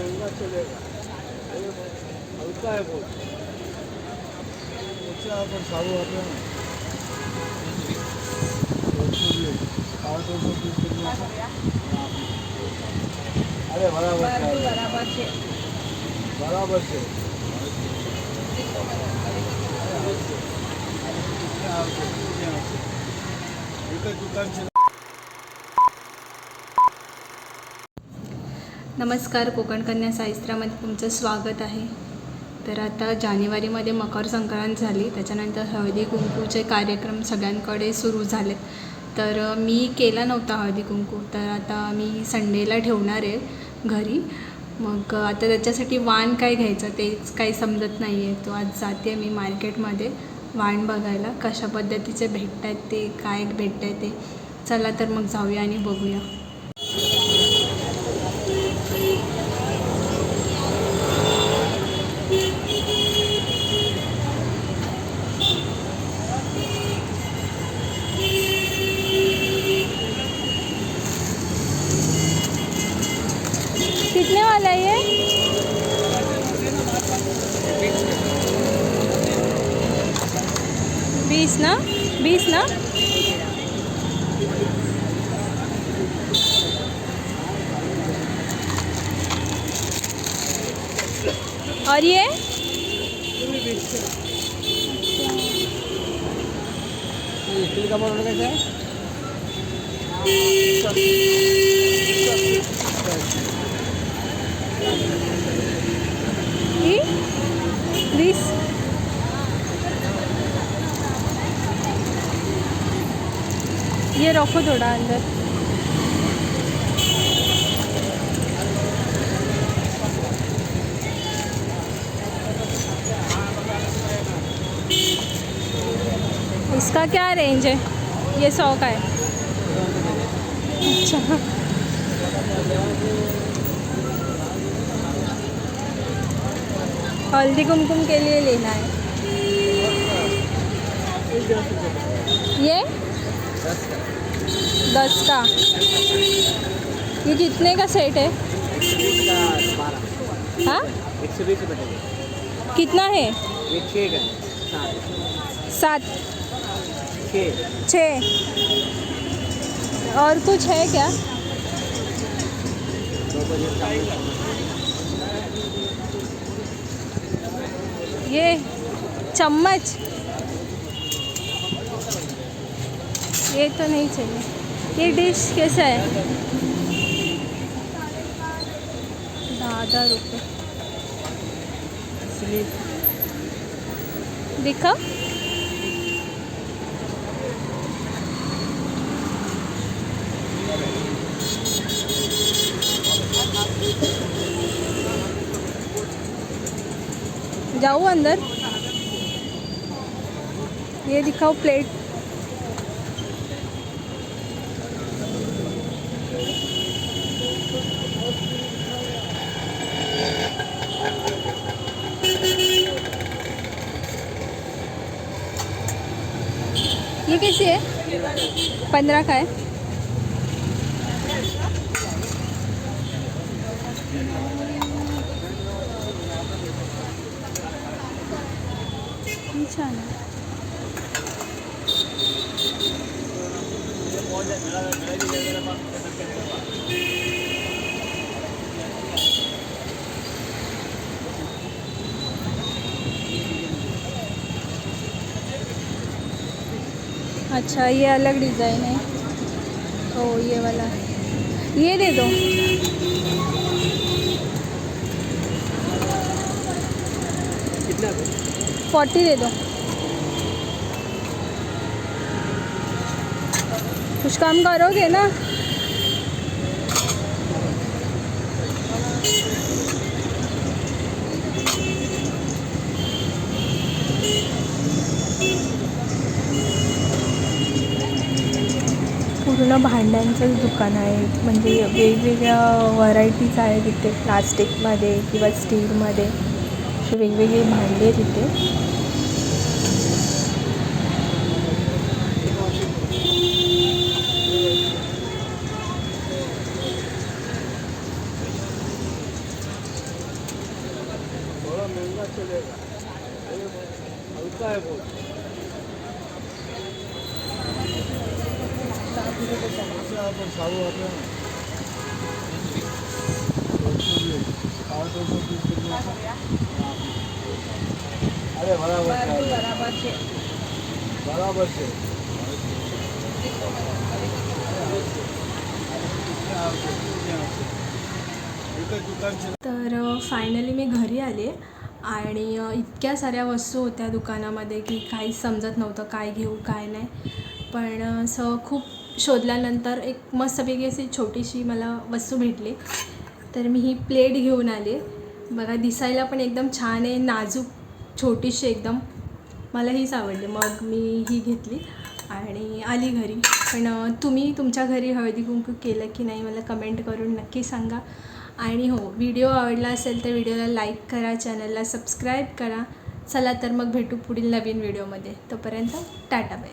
कितना चलेगा हल्का है बहुत अच्छा पर साबु आता है ना दो सौ बीस साढ़े दो सौ बीस के लिए अरे बराबर છે. બરાબર છે બરાબર છે એક જ દુકાન છે नमस्कार कोकण कन्या साहित्यामध्ये तुमचं स्वागत आहे. तर आता जानेवारीमध्ये मकर संक्रांत झाली. त्याच्यानंतर हळदी कुंकूचे कार्यक्रम सगळ्यांकडे सुरू झाले. तर मी केला नव्हता हळदी कुंकू. तर आता मी संडेला ठेवणार आहे घरी. मग आता त्याच्यासाठी वाण काय घ्यायचं तेच काही समजत नाही आहे तो आज जाते मी मार्केटमध्ये. वाण बघायला कशा पद्धतीचे भेटत आहेत ते काय भेटत आहे ते. चला तर मग जाऊया आणि बघूया. कितने वाला है ये। बीस ना? बीस ना? और ये? का कैसा है? ये बीस ये रखो थोड़ा अंदर। इसका क्या रेंज है? ये सौ का है। अच्छा। हल्दी कुमकुम के लिए लेना है। ये? दस का। ये कितने का सेट है? हाँ? कितना है? सात। छः। और कुछ है क्या दो बजे ये चम्मच। ये तो नहीं चाहिए। ये डिश कैसा है? दादा रुपये दिखा जाऊँ अंदर। ये दिखाओ प्लेट ये कैसी है? पंद्रह का है। अच्छा ये अलग डिज़ाइन है। ओ ये वाला। ये दे दो। कितना फोर्टी दे दो। कुछ कम करोगे ना? पूर्ण भांड्यांचंच दुकान आहे. म्हणजे वेगवेगळ्या व्हरायटीज आहेत इथे प्लास्टिकमध्ये किंवा स्टीलमध्ये. अशी वेगवेगळी भांडी आहेत इथे एकच दुकान तर फायनली मी घरी आले आणि इतक्या साऱ्या वस्तू होत्या दुकानामध्ये की काहीच समजत नव्हतं काय घेऊ काय नाही. पण असं खूप शोधल्यानंतर एक मस्तपैकी अशी छोटीशी मला वस्तू भेटली. तर मी ही प्लेट घेऊन आले. बघा दिसायला पण एकदम छान आहे नाजूक छोटीशी एकदम. मला हीच आवडली. मग मी ही घेतली आणि आली घरी. पण तुम्ही तुमच्या घरी हळदी कुंकू केलं की नाही मला कमेंट करून नक्की सांगा. आणि हो व्हिडिओ आवडला असेल तर व्हिडिओला लाईक करा चॅनलला सबस्क्राईब करा. चला तर मग भेटू पुढील नवीन व्हिडिओमध्ये. तोपर्यंत टाटा बाय.